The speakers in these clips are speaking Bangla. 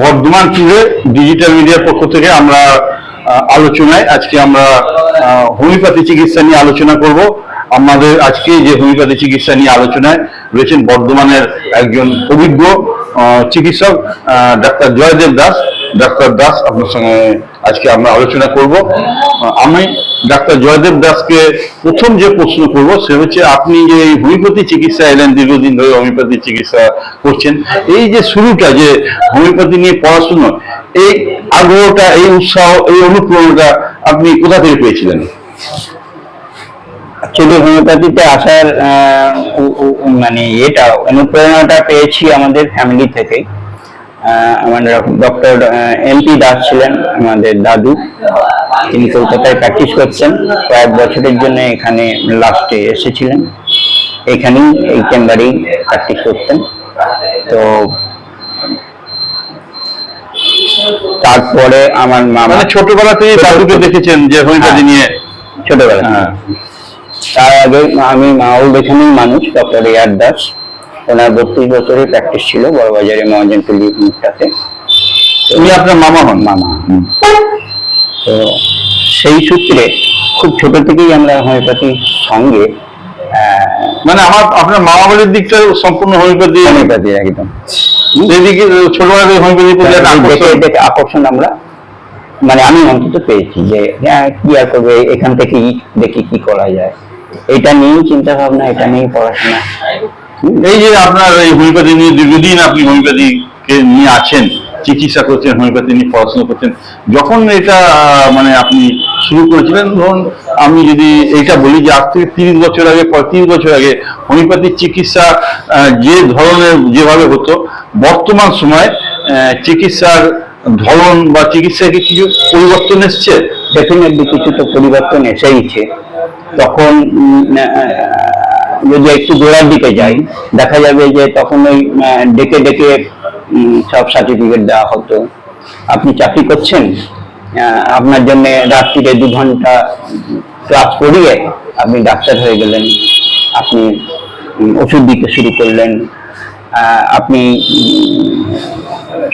বর্ধমান টুরে ডিজিটাল মিডিয়ার পক্ষ থেকে আমরা আলোচনায় আজকে আমরা হোমিওপ্যাথি চিকিৎসা নিয়ে আলোচনা করব। আমাদের আজকে যে হোমিওপ্যাথি চিকিৎসা নিয়ে আলোচনায় রয়েছেন বর্ধমানের একজন অভিজ্ঞ চিকিৎসক ডাক্তার জয়দেব দাস। ডাক্তার দাস আপনার সঙ্গে আজকে আমরা আলোচনা করব। আমি ডাক্তার জয়দেব দাসকে প্রথম যে প্রশ্ন করব, সে হচ্ছে আপনি যে হোমিওপ্যাথি চিকিৎসা এলেন দীর্ঘদিন ধরে হোমিওপ্যাথি চিকিৎসা করছেন, এই যে শুরুটা যে হোমিওপ্যাথি নিয়ে পড়াশুনো, এই আগ্রহটা, এই উৎসাহ, এই অনুপ্রেরণাটা আপনি কোথা থেকে পেয়েছিলেন? অ্যাকচুয়ালি হোমিওপ্যাথিতে আসার মানে এটা অনুপ্রেরণাটা পেয়েছি আমাদের ফ্যামিলি থেকে আমার ডক্টর এম পি দাস ছিলেন আমাদের দাদু। তিনি কলকাতায় প্র্যাকটিস করছেন। কয়েক বছরের জন্য এখানে লাস্টে এসেছিলেন। এখানেই এই চেম্বারেই প্র্যাকটিস করতেন। তো তারপরে আমার মামা মানে ছোটবেলা থেকে দাদুকে দেখেছেন যে হোমিওপ্যাথি নিয়ে? ছোটবেলা হ্যাঁ। তার আগে আমি মাউল এখানেই মানুষ ডক্টর এয়ার দাস। ওনার বত্রিশ বছরের প্র্যাকটিস ছিল বড়বাজারে মহাজনপল্লী মুখটাতে। উনি আপনার মামা হন? মামা। তো সেই সূত্রে খুব ছোট থেকেই আমরা হোমিওপ্যাথির সঙ্গে মানে আমার আপনার মামা বাড়ির দিকটা সম্পূর্ণ হোমিওপ্যাথি হোমিওপ্যাথি একদম। এদিকে ছোটবেলা থেকে হোমিওপ্যাথি প্রতি দেখে আকর্ষণ আমরা মানে আমি অন্তত পেয়েছি যে হ্যাঁ, কি আর করবে এখান থেকে দেখি কি করা যায়। এটা নিয়েই চিন্তা ভাবনা এটা নিয়েই পড়াশোনা। এই যে আপনার এই হোমিওপ্যাথি নিয়ে দীর্ঘদিন আপনি হোমিওপ্যাথিকে নিয়ে আছেন চিকিৎসা করছেন হোমিওপ্যাথি নিয়ে পড়াশোনা করছেন যখন এটা মানে আপনি শুরু করেছিলেন ধরুন আমি যদি এইটা বলি যে আজ থেকে তিরিশ বছর আগে পঁয়ত্রিশ বছর আগে হোমিওপ্যাথিক চিকিৎসা যে ধরনের যেভাবে হতো বর্তমান সময় চিকিৎসার ধরন বা চিকিৎসায় কি কিছু পরিবর্তন এসছে? ডেফিনেটলি কিছু তো পরিবর্তন এসেইছে। তখন যদি একটু গোড়ার দিকে যাই, দেখা যাবে যে তখন ওই ডেকে ডেকে সব সার্টিফিকেট দেওয়া হতো। আপনি চাকরি করছেন আপনার জন্য রাত্রিরে দু ঘণ্টা ক্লাস করিয়ে আপনি ডাক্তার হয়ে গেলেন। আপনি ওষুধ দিতে শুরু করলেন। আপনি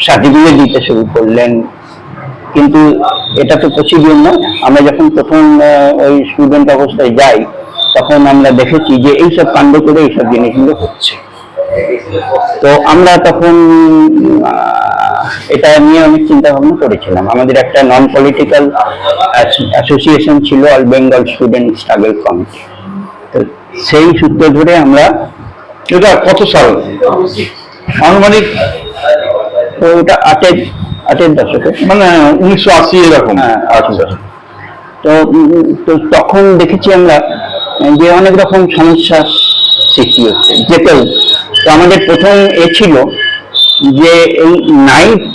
সার্টিফিকেট দিতে শুরু করলেন। কিন্তু এটা তো প্রসিডিউর নয়। আমরা যখন প্রথম ওই স্টুডেন্ট অবস্থায় যাই তখন আমরা দেখেছি যে এইসব কাণ্ড করে এইসব জিনিসগুলো হচ্ছে। তো আমরা তখন এটা নিয়ে অনেক চিন্তা ভাবনা করেছিলাম। আমাদের একটা নন পলিটিক্যাল অ্যাসোসিয়েশন ছিল all Bengal student struggle committee তো সেই সূত্র ধরে আমরা এটা কত সাল? আনুমানিক তো ওটা আটের আটের দশকে। মানে উনিশশো আশি এরকম। হ্যাঁ, আচ্ছা তো তো তখন দেখেছি আমরা যে অনেক রকম সমস্যা সৃষ্টি হচ্ছে। যেতেও তো আমাদের প্রথম এ ছিল যে এই নাইট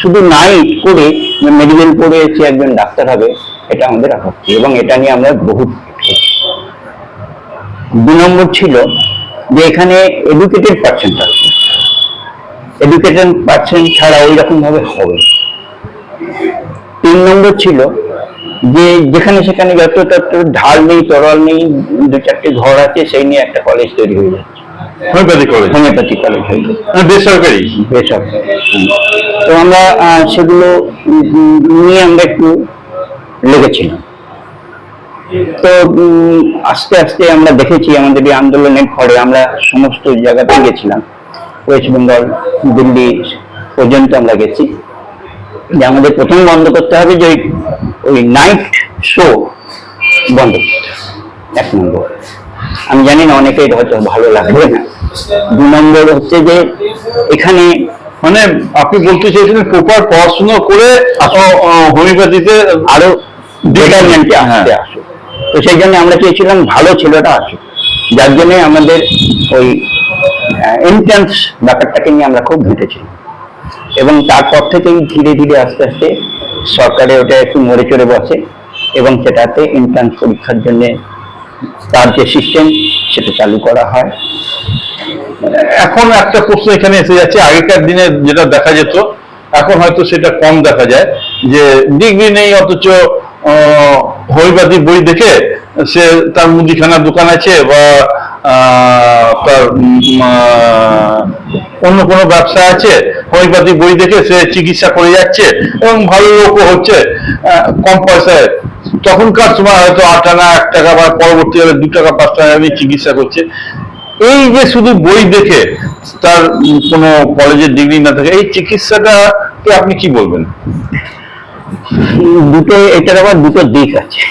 শুধু নাইট করে মেডিকেল পড়ে এসে একজন ডাক্তার হবে, এটা আমাদের আপত্তি এবং এটা নিয়ে আমরা বহুত দু নম্বর ছিল যে এখানে এডুকেটেড পার্সেন্ট আছে। এডুকেটেড পার্সেন্ট ছাড়া ওই রকম ভাবে হবে তিন নম্বর ছিল যে যেখানে সেখানে যত তত ঢাল নেই তরল নেই দু চারটে ঘর আছে সেই নিয়ে একটা কলেজ তৈরি হয়ে যাচ্ছে। হোমিওপ্যাথি কলেজ হোমিওপ্যাথি কলেজ হয়ে। যাচ্ছে মানে বেসরকারি? বেসরকারি। তো আমরা সেগুলো নিয়ে আমরা একটু লেগেছিলাম। তো আস্তে আস্তে আমরা দেখেছি আমাদের এই আন্দোলনের ঘরে আমরা সমস্ত জায়গাতে গেছিলাম। ওয়েস্ট বেঙ্গল দিল্লি পর্যন্ত আমরা গেছি। যে আমাদের প্রথম বন্ধ করতে হবে যে ওই- নাইট শো বন্ধ। করতে এক নম্বর। আমি জানি না অনেকের হয়তো ভালো লাগবে না। দু নম্বর হচ্ছে যে এখানে মানে আপনি বলতে চাইছিলেন প্রপার পড়াশোনা করে হোমিওপ্যাথিতে আরও বেটারমেন্টে আসতে হ্যাঁ। আসুক। তো সেই জন্য আমরা চেয়েছিলাম ভালো ছেলেটা আসুক। যার জন্য আমাদের ওই এন্ট্রান্স ব্যাপারটাকে নিয়ে আমরা খুব ভেটেছিলাম এবং তারপর থেকেই ধীরে ধীরে আস্তে আস্তে সরকারে ওটা একটু মরে চড়ে বসে এবং সেটাতে এন্ট্রান্স পরীক্ষার জন্য তার যে সিস্টেম সেটা চালু করা হয়। এখন একটা প্রশ্ন এখানে এসে যাচ্ছে, আগেকার দিনে যেটা দেখা যেত, এখন হয়তো সেটা কম দেখা যায়, যে ডিগ্রি নেই অথচ হোমিওপ্যাথি বই দেখে সে তার মুদিখানার দোকান আছে বা তার অন্য কোনো ব্যবসা আছে হোমিওপ্যাথি বই দেখে সে চিকিৎসা করে যাচ্ছে এবং ভালো লোকও হচ্ছে কম পয়সায়। তখনকার সময় হয়তো আট আনা, এক টাকা বা পরবর্তীকালে দু টাকা, পাঁচ টাকা আমি চিকিৎসা করছে। এই যে শুধু বই দেখে তার কোনো কলেজের ডিগ্রি না থাকে, এই চিকিৎসাটাকে আপনি কি বলবেন? দুটো, এটার আবার দুটো দিক আছে।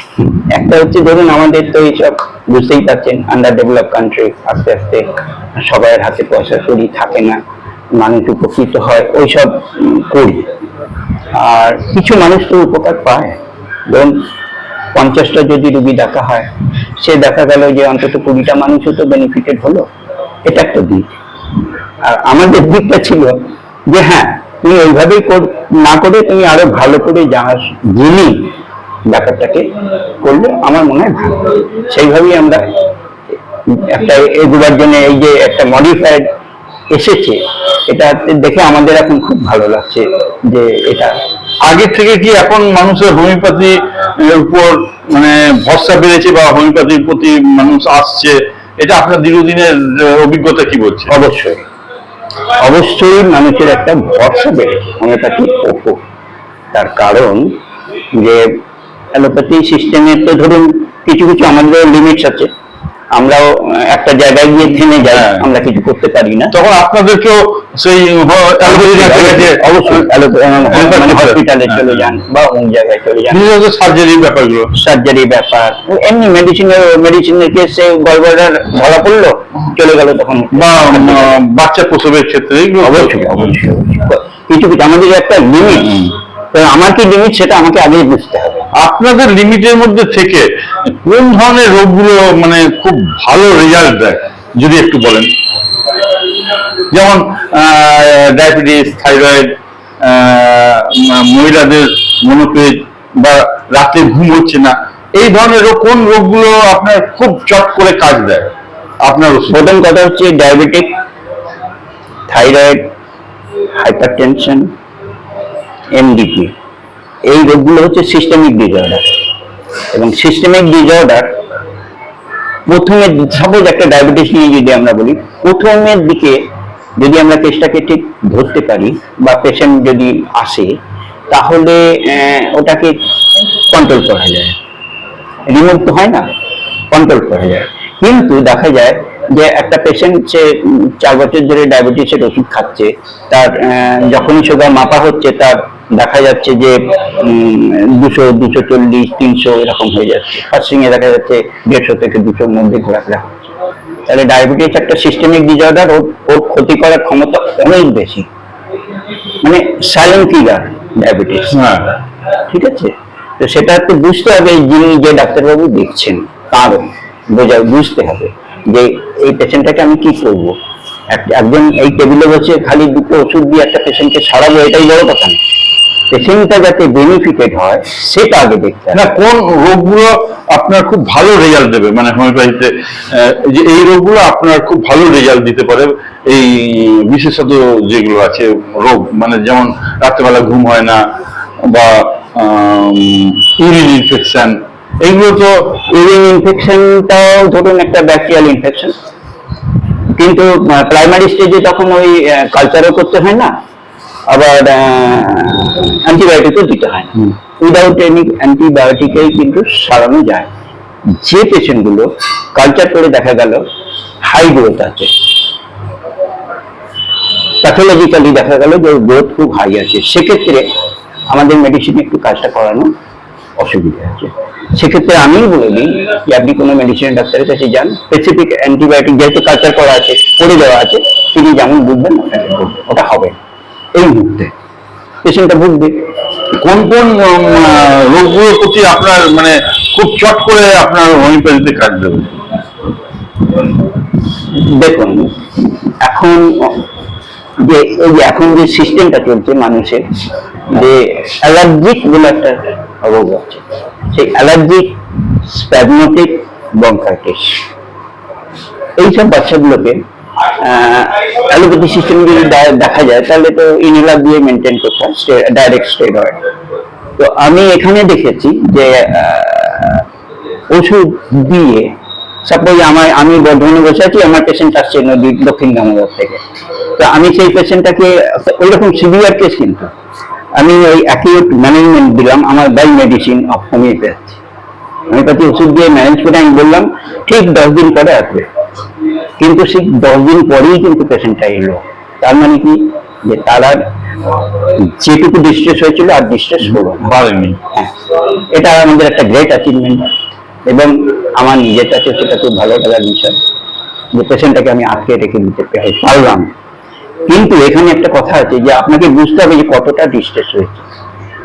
একটা হচ্ছে ধরুন, আমাদের তো এইসব বুঝতেই পারছেন আন্ডার ডেভেলপ কান্ট্রি আস্তে আস্তে সবার হাতে পয়সা করি থাকে না। মানুষ উপকৃত হয়, ওইসব করি। আর কিছু মানুষ তো উপকার পায়। ধরুন, পঞ্চাশটা যদি রুগী দেখা হয়, সে দেখা গেল যে অন্তত কুড়িটা মানুষও তো বেনিফিটেড হলো, এটা একটা দিক। আর আমাদের দিকটা ছিল যে হ্যাঁ তুমি ওইভাবেই না করে তুমি আরও ভালো করে জানা জেনে ব্যাপারটাকে করলে আমার মনে হয় ভালো। সেইভাবেই আমরা একটা এগুলোর জন্য এই যে একটা মডিফাইড এসেছে। এটা দেখে আমাদের এখন খুব ভালো লাগছে যে এটা। আগের থেকে কি এখন মানুষের হোমিওপ্যাথি উপর মানে ভরসা বেড়েছে বা হোমিওপ্যাথির প্রতি মানুষ আসছে? এটা আপনার দীর্ঘদিনের অভিজ্ঞতা কি বলছে? অবশ্যই। অবশ্যই মানুষের একটা ভরসা বেড়েছে হোমিওপ্যাথির ওপর। তার কারণ যে অ্যালোপ্যাথি সিস্টেমের তো ধরুন কিছু কিছু আমাদের লিমিটস আছে। আমরাও একটা জায়গায় গিয়ে থেমে যাই হ্যাঁ। আমরা কিছু করতে পারি না। তখন আপনাদেরকেও সেই হসপিটালে হ্যাঁ, চলে যান বা অন্য জায়গায় চলে যান। সার্জারির ব্যাপারগুলো। সার্জারি ব্যাপার। এমনি মেডিসিনের মেডিসিনের কেসে গড়বড়ার ধরা পড়ল চলে গেল তখন। বা বাচ্চা প্রসবের ক্ষেত্রে অবশ্যই অবশ্যই। কিছু কিছু আমাদের একটা লিমিট আমার কি লিমিট সেটা আমাকে আগেই বুঝতে হবে। আপনাদের লিমিটের মধ্যে থেকে কোন ধরনের রোগগুলো মানে খুব ভালো রেজাল্ট দেয়? যদি একটু বলেন। যেমন ডায়াবেটিস থাইরয়েড মহিলাদের মনোপেজ বা রাতে ঘুম হচ্ছে না, এই ধরনের রোগ, কোন রোগগুলো আপনার খুব চট করে কাজ দেয়? আপনার প্রথম কথা হচ্ছে ডায়াবেটিক থাইরয়েড হাইপারটেনশন এমডিপি এই রোগগুলো হচ্ছে সিস্টেমিক ডিসঅর্ডার এবং সিস্টেমিক ডিসঅর্ডার প্রথমের সাপোজ একটা ডায়াবেটিস নিয়ে যদি আমরা বলি, প্রথমের দিকে যদি আমরা কেসটাকে ঠিক ধরতে পারি বা পেশেন্ট যদি আসে, তাহলে ওটাকে কন্ট্রোল করা যায়। রিমুভ তো হয় না কন্ট্রোল করা যায়। কিন্তু দেখা যায় যে একটা পেশেন্ট সে চার বছর ধরে ডায়াবেটিসের ওষুধ খাচ্ছে তার যখনই সুগার মাপা হচ্ছে তার দেখা যাচ্ছে যে দুশো দুশো চল্লিশ তিনশো এরকম হয়ে যাচ্ছে। ফার্স্টিং এ দেখা যাচ্ছে দেড়শো থেকে দুশোর মধ্যে ঘোরাফেরা হচ্ছে। তাহলে ডায়াবেটিস একটা সিস্টেমিক ডিসঅর্ডার ওর ওর ক্ষতি করার ক্ষমতা অনেক বেশি। মানে সাইলেন্ট কিলার ডায়াবেটিস ঠিক আছে? তো সেটা একটু বুঝতে হবে যিনি যে ডাক্তারবাবু দেখছেন তারও বোঝা বুঝতে হবে। যে এই পেশেন্টটাকে আমি কি করব? একজন এই টেবিলে বসে খালি দুটো ওষুধ দিয়ে একটা পেশেন্টকে সারাবো এটাই বড় কথা না। পেশেন্টটা যাতে বেনিফিটেড হয়, সেটা আগে দেখতে না, কোন রোগগুলো আপনার খুব ভালো রেজাল্ট দেবে? মানে হোমিওপ্যাথিতে যে এই রোগগুলো আপনার খুব ভালো রেজাল্ট দিতে পারে, এই বিশেষত যেগুলো আছে, রোগ মানে যেমন রাত্রেবেলা ঘুম হয় না বা ইউরিন ইনফেকশন এইগুলো তো ইউরিন ইনফেকশনটাও ধরুন একটা ব্যাকটেরিয়াল ইনফেকশন কিন্তু প্রাইমারি স্টেজে তখন ওই কালচারও করতে হয় না আবার অ্যান্টিবায়োটিকও দিতে হয় না। উইদাউট এনি অ্যান্টিবায়োটিকেই কিন্তু সারানো যায়। যে পেশেন্টগুলো কালচার করে দেখা গেল হাই গ্রোথ আছে। প্যাথোলজিক্যালি দেখা গেল যে গ্রোথ খুব হাই আছে। সেক্ষেত্রে আমাদের মেডিসিন একটু কাজটা করানো অসুবিধা আছে। সেক্ষেত্রে আমি বলে দিই যে আপনি কোনো মেডিসিন ডাক্তারের কাছে যান স্পেসিফিক অ্যান্টিবায়োটিক যেহেতু কালচার করা আছে করে দেওয়া আছে তিনি যেমন বুঝবেন ওটাকে। ওটা হবে। এই মুহূর্তে। পেশেন্টটা বুঝবে। কোন কোন রোগগুলোর প্রতি আপনার মানে খুব চট করে আপনার হোমিওপ্যাথিতে কাজ দেবে? দেখুন এখন যে এই যে এখন যে সিস্টেমটা চলছে মানুষের যে অ্যালার্জিক বলে একটা রোগ আছে সেই অ্যালার্জিক স্প্যাজমেটিক ব্রঙ্কাইটিস এইসব বাচ্চাগুলোকে অ্যালোপ্যাথি সিস্টেম যদি দেখা যায়, তাহলে তো ইনহেলার দিয়ে মেনটেন করতে হয় ডাইরেক্ট স্টেরয়েড তো আমি এখানে দেখেছি যে ওষুধ দিয়ে সাপোজ আমার, আমি বর্ধমানে বসে আছি, আমার পেশেন্ট আসছে নদী দক্ষিণ দামোদর থেকে। তো আমি সেই পেশেন্টটাকে ওই রকম সিভিয়ার কেস কিন্তু। আমি ওই অ্যাকিউট ম্যানেজমেন্ট দিলাম আমার by medicine of homeopathy homeopathy ওষুধ দিয়ে ম্যানেজ করে আমি বললাম ঠিক দশ দিন পরে আসবে। কিন্তু সেই দশ দিন পরেই কিন্তু পেশেন্টটা এলো। তার মানে কি? যে তারা যেটুকু ডিস্ট্রেস হয়েছিল আর ডিস্ট্রেস হলো। বাড়েনি। হ্যাঁ, এটা আমাদের একটা গ্রেট অ্যাচিভমেন্ট এবং আমার নিজের কাছে সেটা খুব ভালো লাগার বিষয়। যে পেশেন্টটাকে আমি আটকে রেখে দিতে পারলাম। কিন্তু এখানে একটা কথা আছে যে আপনাকে বুঝতে হবে যে কতটা ডিস্ট্রেস হয়েছে।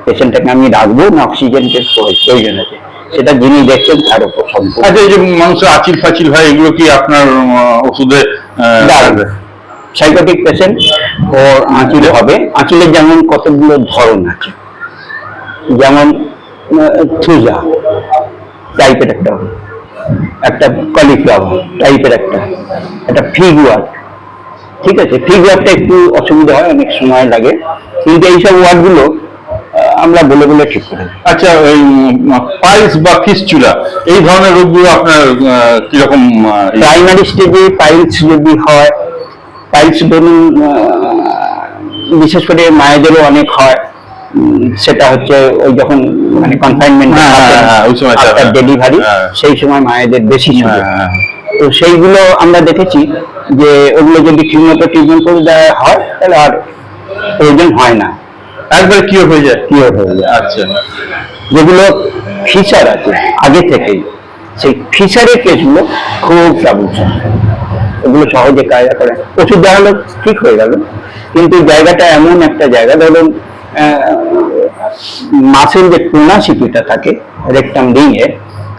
পেশেন্টটাকে আমি রাখব না অক্সিজেনের প্রয়োজন আছে। সেটা যিনি দেখছেন তার উপর সম্পূর্ণ। আচ্ছা এই যে মানুষের আচিল ফাচিল হয় এগুলো কি আপনার ওষুধে সাইকোটিক পেশেন্ট ও আঁচিল হবে। আঁচিলের যেমন কতগুলো ধরন আছে। যেমন থুজা টাইপের একটা একটা কলিফ্লাওয়ার টাইপের একটা। একটা ফিগুয়ার ঠিক আছে ফিগুয়ারটা একটু অসুবিধা হয় অনেক সময় লাগে কিন্তু এইসব ওয়ার্ডগুলো আমরা বলে বলে ঠিক করে আচ্ছা ওই পাইলস বা ফিসচুলা এই ধরনের রোগগুলো আপনার কীরকম? প্রাইমারি স্টেজে পাইলস যদি হয় পাইলস ধরুন বিশেষ করে মায়েদেরও অনেক হয় সেটা হচ্ছে ওই যখন মানে কনফাইনমেন্ট হ্যাঁ, হ্যাঁ, হ্যাঁ। ডেলিভারি। সেই সময় মায়েদের বেশি। তো সেইগুলো আমরা দেখেছি যে ওগুলো যদি ঠিকমতো ট্রিটমেন্ট করে দেওয়া হয় তাহলে আর প্রয়োজন হয় না। একবার কিওর হয়ে যায়? কি হয়ে যায়। আচ্ছা। যেগুলো ফিচার আছে আগে থেকেই সেই ফিচারের কেসগুলো খুব ট্রাবলসাম ওগুলো সহজে কায়দা করে। ওষুধ দেখাল ঠিক হয়ে গেল কিন্তু জায়গাটা এমন একটা জায়গা ধরুন মাছের যে টোনাসিটিটা থাকে রেকটাম রিংয়ে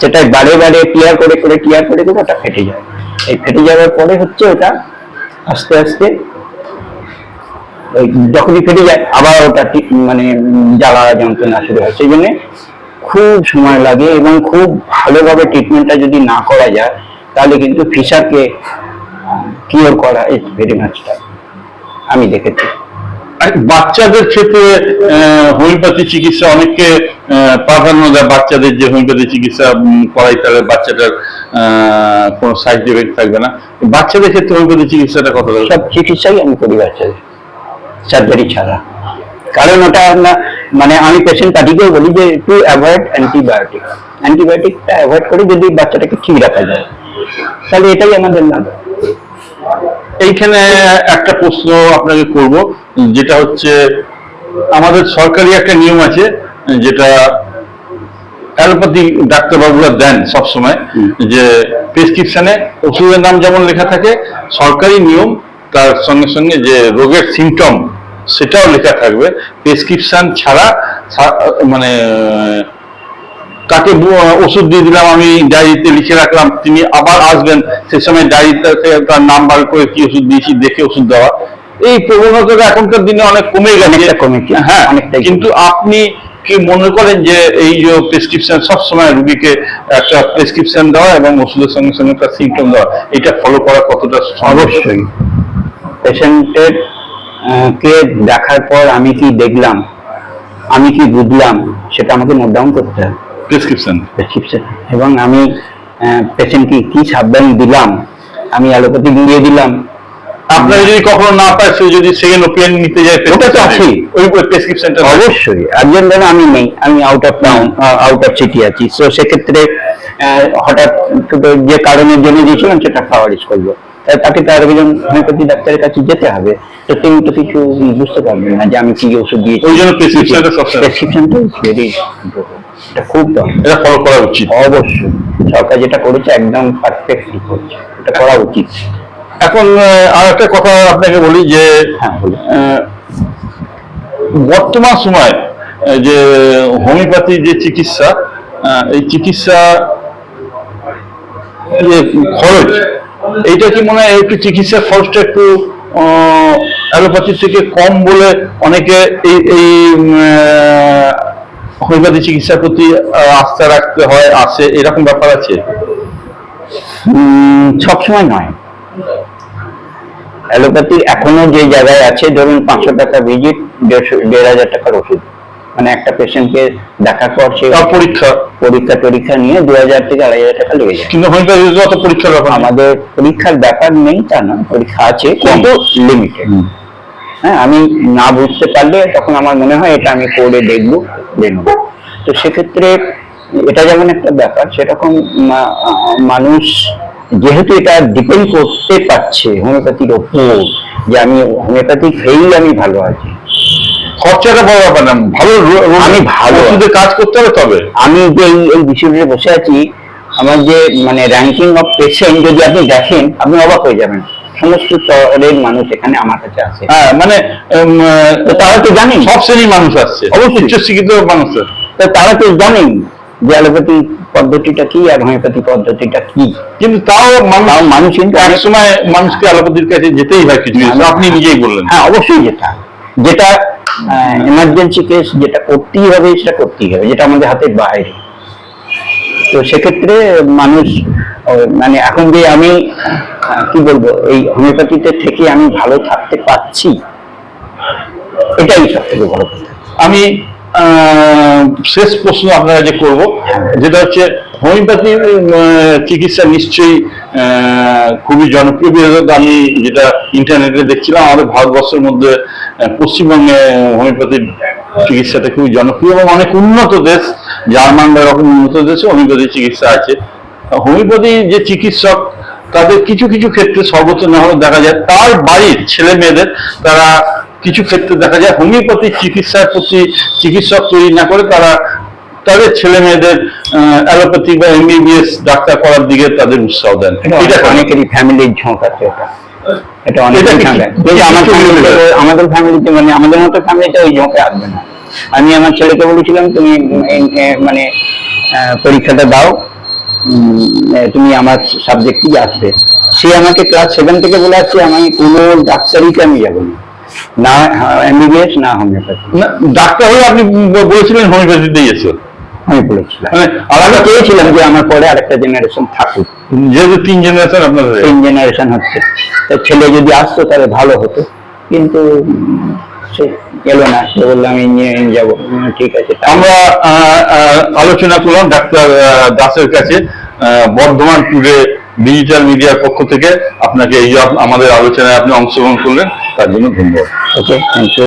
সেটা বারে বারে টিয়ার করে করে টিয়ার করে করে ওটা ফেটে যায়। এই ফেটে যাওয়ার পরে হচ্ছে ওটা আস্তে আস্তে যখনই ফেটে যায়, আবার ওটা মানে জ্বালা যন্ত্রণা শুরু হয় সেই জন্য খুব সময় লাগে এবং খুব ভালোভাবে ট্রিটমেন্টটা যদি না করা যায়, তাহলে কিন্তু ফিসারকে কিওর করা এই ভেরি মাছটা আমি দেখেছি। বাচ্চাদের ক্ষেত্রে হোমিওপ্যাথি চিকিৎসা অনেককে প্রাধান্য দেয় বাচ্চাদের যে হোমিওপ্যাথি চিকিৎসা করাই তাহলে বাচ্চাটার কোনো সাইড এফেক্ট থাকবে না। বাচ্চাদের ক্ষেত্রে হোমিওপ্যাথি চিকিৎসাটা কত সব চিকিৎসাই আমি করি বাচ্চাদের সার্জারি ছাড়া। কারণ ওটা না মানে আমি পেশেন্ট পার্টিকেও বলি যে টু অ্যাভয়েড অ্যান্টিবায়োটিক অ্যান্টিবায়োটিকটা অ্যাভয়েড করে যদি বাচ্চাটাকে ঠিক রাখা যায়, তাহলে এটাই আমাদের লাভ। এইখানে একটা প্রশ্ন আপনাকে করব যেটা হচ্ছে আমাদের সরকারি একটা নিয়ম আছে যেটা অ্যালোপ্যাথি ডাক্তারবাবুরা দেন সবসময়। যে প্রেসক্রিপশনে ওষুধের নাম যেমন লেখা থাকে সরকারি নিয়ম তার সঙ্গে সঙ্গে যে রোগের সিমটম সেটাও লেখা থাকবে প্রেসক্রিপশন ছাড়া মানে তাকে ওষুধ দিয়ে দিলাম আমি ডায়েরিতে লিখে রাখলাম তিনি আবার আসবেন সে সময় ডায়েরিতে তার নাম্বার করে কি ওষুধ দিয়েছি দেখে ওষুধ দেওয়া। এই প্রবণতাটা এখনকার দিনে অনেক কমে গেছে। কমেছে, হ্যাঁ কিন্তু আপনি কি মনে করেন যে এই যে প্রেসক্রিপশন সবসময় রুগীকে একটা প্রেসক্রিপশন দেওয়া এবং ওষুধের সঙ্গে সঙ্গে তার সিমটম দেওয়া এটা ফলো করা কতটা? অবশ্যই। পেশেন্টের কে দেখার পর আমি কি দেখলাম আমি কি বুঝলাম সেটা আমাকে নোট ডাউন করতে হবে। প্রেসক্রিপশন প্রেসক্রিপশন এবং আমি পেশেন্টকে কি সাবধান দিলাম আমি অ্যালোপ্যাথি দিয়ে দিলাম। আপনার যদি কখনো না পায় সে যদি সেকেন্ড ওপিনিয়ন নিতে যায় ওটা তো আছেই। ওই প্রেসক্রিপশনটা অবশ্যই। একজন ধরো আমি নেই আমি out of town out of city আছি। তো সেক্ষেত্রে হঠাৎ যে কারণের জন্য দিয়েছিলাম সেটা খাওয়ারিশ করব। তাকে তার একজন হোমিওপ্যাথি ডাক্তারের কাছে যেতে হবে। তো তিনি তো কিছু বুঝতে পারবেন না যে আমি কি ওষুধ দিয়েছি। ওই জন্য প্রেসক্রিপশনটা প্রেসক্রিপশনটা ভেরি এটা খুব দরকার। এটা ফলো করা উচিত। অবশ্যই। সরকার যেটা করেছে একদম পারফেক্টলি করেছে। এটা করা উচিত। এখন আর একটা কথা আপনাকে বলি যে হ্যাঁ বর্তমান সময় যে হোমিওপ্যাথি যে চিকিৎসা এই চিকিৎসা যে খরচ এইটা কি মনে হয় একটু চিকিৎসার খরচটা একটু অ্যালোপ্যাথি থেকে কম বলে অনেকে এই এই হোমিওপ্যাথি চিকিৎসার প্রতি আস্থা রাখতে হয় আসে এরকম ব্যাপার আছে? সবসময় নয়। অ্যালোপ্যাথি এখনও যে জায়গায় আছে ধরুন পাঁচশো টাকা ভিজিট দেড় হাজার টাকার ওষুধ। মানে একটা পেশেন্টকে দেখার পর সে পরীক্ষা? পরীক্ষা টরীক্ষা নিয়ে দু হাজার থেকে আড়াই হাজার টাকা লেগে যায়। কিন্তু হোমিওপ্যাথিতে অত পরীক্ষার ব্যাপার আমাদের পরীক্ষার ব্যাপার নেই তা না পরীক্ষা আছে কিন্তু লিমিটেড। হ্যাঁ আমি না বুঝতে পারলে তখন আমার মনে হয় এটা আমি করে দেখব দেখব। তো সেক্ষেত্রে এটা যেমন একটা ব্যাপার সেরকম মানুষ যেহেতু এটা ডিপেন্ড করতে পারছে হোমিওপ্যাথির ওপর যে আমি হোমিওপ্যাথি খেয়েই আমি ভালো আছি। খরচাটা বড় ব্যাপার না ভালো আমি ভালো। কাজ করতে হবে তবে। আমি যে এই বিশ্ববিদ্যালয়ে বসে আছি আমার যে মানে র্যাঙ্কিং অফ পেশেন্ট যদি আপনি দেখেন আপনি অবাক হয়ে যাবেন। সমস্ত মানুষ এখানে আমার কাছে আসে হ্যাঁ মানে তারা তো জানেন। সব শ্রেণির মানুষ আসছে। অবশ্যই। উচ্চ শিক্ষিত মানুষ তারা তো জানেন যে অ্যালোপ্যাথি পদ্ধতিটা কি আর হোমিওপ্যাথি পদ্ধতিটা কি। কিন্তু তাও মানুষ মানুষ কিন্তু এক সময় মানুষকে আলোপতির কাছে যেতেই হয় কিছু। আপনি নিজেই বললেন। হ্যাঁ অবশ্যই যেটা। যেটা এমার্জেন্সি কেস যেটা করতেই হবে সেটা করতেই হবে যেটা আমাদের হাতের বাইরে। তো সেক্ষেত্রে মানুষ মানে এখন যে আমি কি বলব, এই হোমিওপ্যাথিতে থেকে আমি ভালো থাকতে পারছি? এটাই সব থেকে বড় কথা। আমি শেষ প্রশ্ন আপনার কাছে করব, যেটা হচ্ছে হোমিওপ্যাথি চিকিৎসা নিশ্চয়ই খুবই জনপ্রিয় বিশেষত আমি যেটা ইন্টারনেটে দেখছিলাম, আমাদের ভারতবর্ষের মধ্যে পশ্চিমবঙ্গে হোমিওপ্যাথির চিকিৎসাটা খুবই জনপ্রিয় এবং অনেক উন্নত দেশ জার্মান বা এরকম উন্নত দেশে হোমিওপ্যাথি চিকিৎসা আছে। হোমিওপ্যাথি যে চিকিৎসক তাদের কিছু কিছু ক্ষেত্রে সর্বোচ্চ না হলে দেখা যায় তার বাড়ির ছেলে মেয়েদের তারা কিছু ক্ষেত্রে দেখা যায় হোমিওপ্যাথি চিকিৎসার প্রতি চিকিৎসক তৈরি না করে তারা তাদের ছেলে মেয়েদের অ্যালোপ্যাথি বা এমবিবিএস ডাক্তার করার দিকে তাদের উৎসাহ দেন। এটা? অনেকেরই ফ্যামিলির ঝোঁক আছে এটা। এটা অনেক এটা কি- কিন্তু আমার কি- কি- ফ্যামিলিতে আমাদের ফ্যামিলিতে মানে আমাদের মতো ফ্যামিলিতে ওই ঝোঁকে আসবে না। আমি আমার ছেলেকে বলেছিলাম তুমি মানে পরীক্ষাটা দাও তুমি আমার সাবজেক্টই আসবে। সে আমাকে ক্লাস সেভেন থেকে বলে আসছে আমি কোনো ডাক্তারিতে আমি যাব না। না এমবিবিএস না হোমিওপ্যাথি ডাক্তার হলে আপনি বলেছিলেন হোমিওপ্যাথিতেই এসে। আমি বলেছিলাম। আর আমি চেয়েছিলাম যে আমার পরে আরেকটা জেনারেশন থাকুক। যেহেতু তিন জেনারেশন আপনার তিন জেনারেশন হচ্ছে। তো ছেলে যদি আসতো তাহলে ভালো হতো। কিন্তু সে এলো না সে বলল আমি নিয়ে যাব। ঠিক আছে আমরা আলোচনা করলাম ডাক্তার দাসের কাছে বর্ধমান টুডে ডিজিটাল মিডিয়ার পক্ষ থেকে। আপনাকে এই আমাদের আলোচনায় আপনি অংশগ্রহণ করলেন তার জন্য ধন্যবাদ। Okay thank you